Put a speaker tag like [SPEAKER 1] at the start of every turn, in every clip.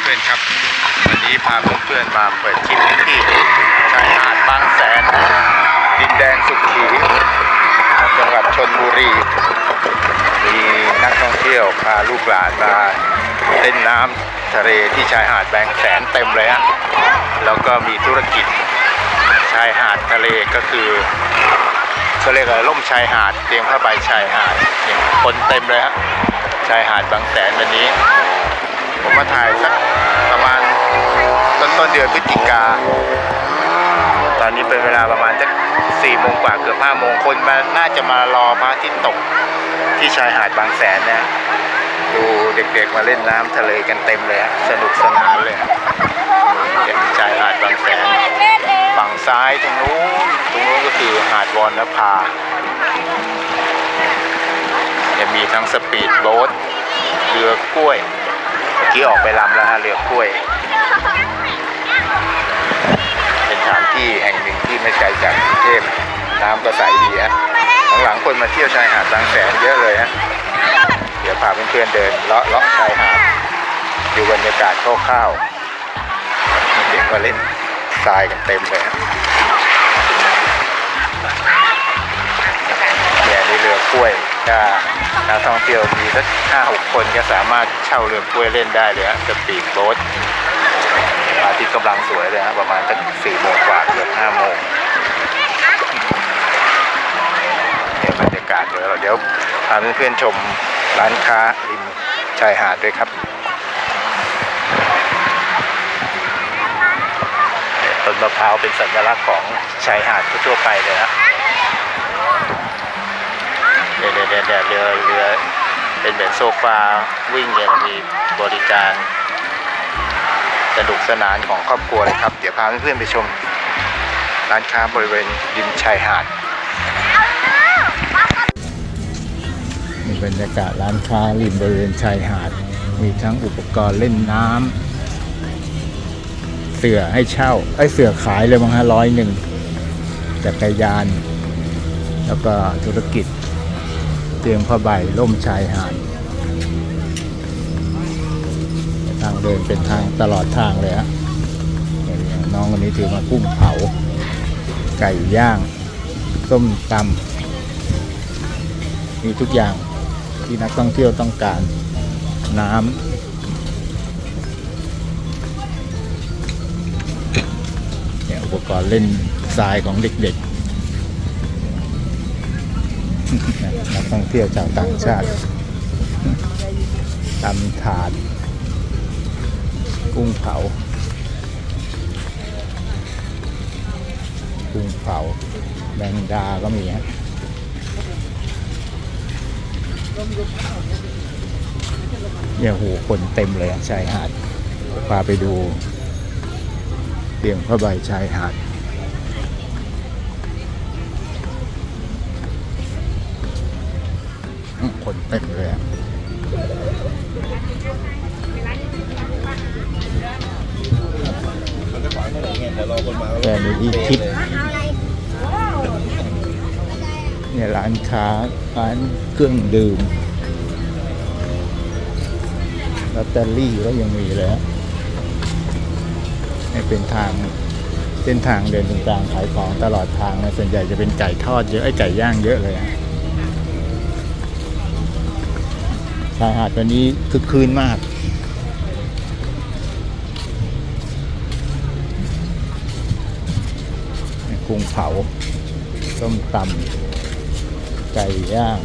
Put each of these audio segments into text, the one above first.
[SPEAKER 1] เพื่อนๆครับ วันนี้พาเพื่อนๆมาเปิดคลิปที่ชายหาดบางแสน ดินแดนสุขีจังหวัดชนบุรี มีนักท่องเที่ยวพาลูกหลานมาเล่นน้ำทะเลที่ชายหาดบางแสนเต็มเลยฮะแล้วก็มีธุรกิจชายหาดทะเลก็คือก็เรียกว่ารล่มชายหาดเตียงผ้าใบชายหาดคนเต็มเลยฮะชายหาดบางแสนวันนี้ ผมมาถ่ายสักประมาณต้นต้นเดือนพฤศจิกา ตอนนี้เป็นเวลาประมาณสักสี่โมงกว่าเกือบห้าโมงคนมาน่าจะมารอพระอาทิตย์ตกที่ชายหาดบางแสนนะ ดูเด็กๆมาเล่นน้ำทะเลกันเต็มเลยสนุกสนานเลยเชายหาดบางแสน ฝั่งซ้ายตรงนู้นตรงนู้นก็คือหาดวอนนภาจะมีทั้งสปีดโบ๊ทเรือกล้วย มื่อกี้ออกไปลำแล้วฮะเรือกล้วย เป็นสถานที่แห่งหนึ่งที่ไม่ไกลจากกรุงเทพน้ำก็ใสดีฮะหลังๆคนมาเที่ยวชายหาดบางแสนเยอะเลยฮะเดี๋ยวพาเพื่อนๆเดินเลาะเลาะชายหาดดูบรรยากาศคร่าวๆเด็กก็เล่นทรายกันเต็มเลยฮะเนี่ยนี่เรือกล้วย ถ้านักท่องเที่ยวมีสักห้าหกคนก็สามารถเช่าเรือกล้วยเล่นได้เลยฮะสปีดโบ๊ทอาทิตย์กำลังสวยเลยฮะประมาณสักสี่โมงกว่าเกือบห้าโมงเนี่ยบรรยากาศเดี๋ยวเดี๋ยวพาเพื่อนๆชมร้านค้าริมชายหาดด้วยครับเนี่ยต้นมะพร้าวเป็นสัญลักษณ์ของชายหาดทั่วไปเลยฮะ เดี๋ยวเดี๋ยวเดี๋ยวเรือเรือเป็นแบบโซฟาวิ่งเนี่ยมีบริการสนุกสนานของครอบครัวเลยครับ เดี๋ยวพาเพื่อนๆไปชม ร้านค้าบริเวณริมชายหาดมีบรรยากาศร้านค้าริมบริเวณชายหาด มีทั้งอุปกรณ์เล่นน้ำเสือให้เช่าไอ้เสือขายเลยมั้งฮะร้อยหนึ่งจักรยาน แล้วก็ธุรกิจ เตียงผ้าใบล่มชายหาดทางเดินเป็นทางตลอดทางเลยฮะน้องคนนี้ถือมากุ้งเผา ไก่ย่างส้มตำมีทุกอย่างที่นักท่องเที่ยวต้องการน้ำเนี่ยอุปกรณ์เล่นทรายของเด็กๆ นักท่องเที่ยวชาวต่างชาติตำถาด กุ้งเผา กุ้งเผาแมงดาก็มีฮะเนี่ยโหคนเต็มเลยชายหาดพาไปดูเตียงผ้าใบชายหาด ต็มเลยอะแกมีที่ทิปเนี่ยร้านค้าร้านเครื่องดื่มลอตเตอรี่ก็ยังมีเลยฮะให้เป็นทางเส้นทางเดินตรงกลางขายของตลอดทางนะส่วนใหญ่จะเป็นไก่ทอดเยอะไอ้ไก่ย่างเยอะเลยอะ ชายหาดวันนี้คึกคืนมาก กุ้งเผาส้มตำไก่ย่าง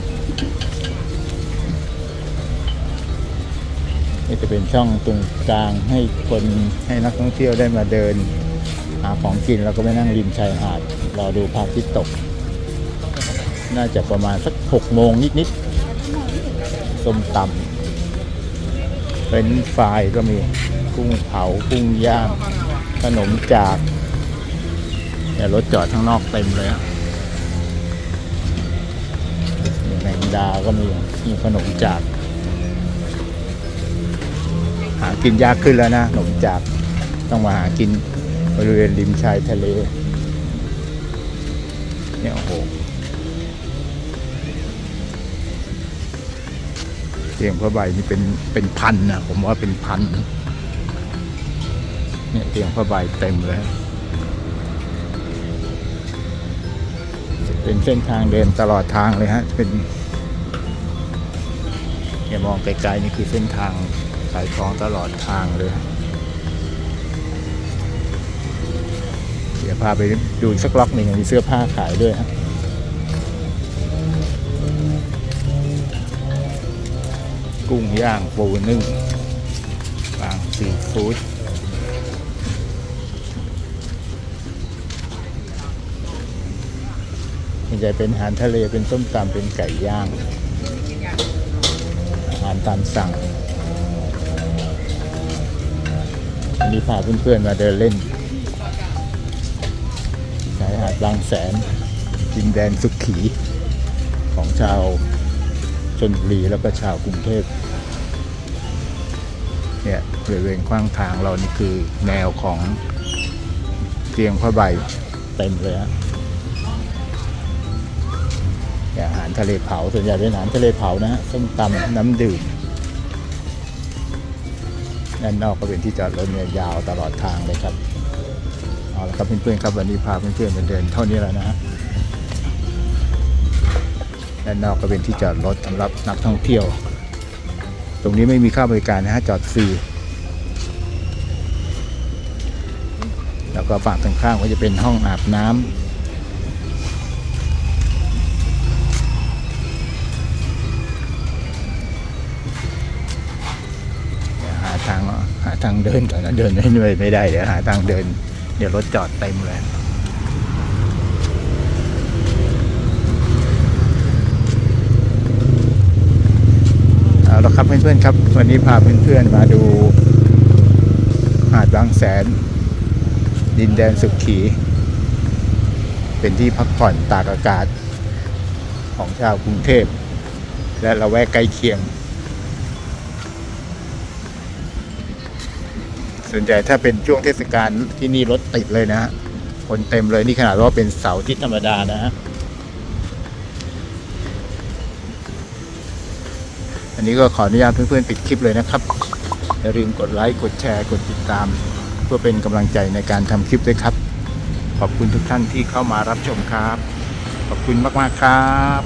[SPEAKER 1] นี่จะเป็นช่องตรงกลางให้คนให้นักท่องเที่ยวได้มาเดิน หาของกินแล้วก็ไปนั่งริมชายหาดรอดูพระอาทิตย์ตก น่าจะประมาณสักหกโมงนิดๆ ส้มตำเป็นไฟรายก็มีกุ้งเผากุ้งย่างขนมจากเนี่ยรถจอดข้างนอกเต็มเลยอะแมงดาก็มีมีขนมจาก หากินยากขึ้นแล้วนะขนมจากต้องมาหากินบริเวณริมชายทะเลเนี่ยโอ้โห เตียงผ้าใบนี่เป็นเป็นพันนะผมว่าเป็นพันเนี่ยเตียงผ้าใบเต็มเลยเป็นเส้นทางเดินตลอดทางเลยฮะเป็นอย่ามองไกลๆนี่คือเส้นทางขายของตลอดทางเลยเดี๋ยวพาไปดูอีกสักล็อกหนึ่งมีเสื้อผ้าขายด้วยฮะ กุ้งย่างปูนึ่งบางซีฟู้ดมันจะเป็นอาหารทะเลเป็นส้มตำเป็นไก่ย่าง อาหารตามสั่งวันนี้พาเพื่อนๆมาเดินเล่นชายหาดบางแสนดินแดนสุขีของชาว ชนบุรีแล้วก็ชาวกรุงเทพเนี่ยบริเวณขว้างทางเรานี่คือแนวของเตียงผ้าใบเต็มเลยฮะเนี่ยอาหารทะเลเผาส่วนใหญ่เป็นอาหารทะเลเผานะฮะส้มตำน้ำดื่มด้านนอกก็เป็นที่จอดรถเนี่ยยาวตลอดทางเลยครับเอาละครับเพื่อนๆครับวันนี้พาเพื่อนๆมาเดินเท่านี้แล้วนะฮะ ด้านนอกก็เป็นที่จอดรถสำหรับนักท่องเที่ยว ตรงนี้ไม่มีค่าบริการนะฮะจอดฟรีแล้วก็ฝั่งตรงข้ามก็จะเป็นห้องอาบน้ำเดี๋ยวหาทางหาทางเดินก่อนนะเดินไม่เรื่อยไม่ได้เดี๋ยวหาทางเดิน เดี๋ยวรถจอดเต็มเลย เอาละ ครับเพื่อนๆครับ วันนี้พาเพื่อนๆมาดู หาดบางแสน ดินแดนสุขี เป็นที่พักผ่อนตากอากาศ ของชาวกรุงเทพ และละแวกใกล้เคียง ส่วนใหญ่ถ้าเป็นช่วงเทศกาลที่นี่รถติดเลยนะ คนเต็มเลยนี่ขนาดว่าเป็นเสาร์ทิตย์ธรรมดานะฮะ อันนี้ก็ขออนุญาตเพื่อนๆปิดคลิปเลยนะครับ อย่าลืมกดไลค์ กดแชร์ กดติดตาม เพื่อเป็นกำลังใจในการทำคลิปด้วยครับ ขอบคุณทุกท่านที่เข้ามารับชมครับ ขอบคุณมากๆครับ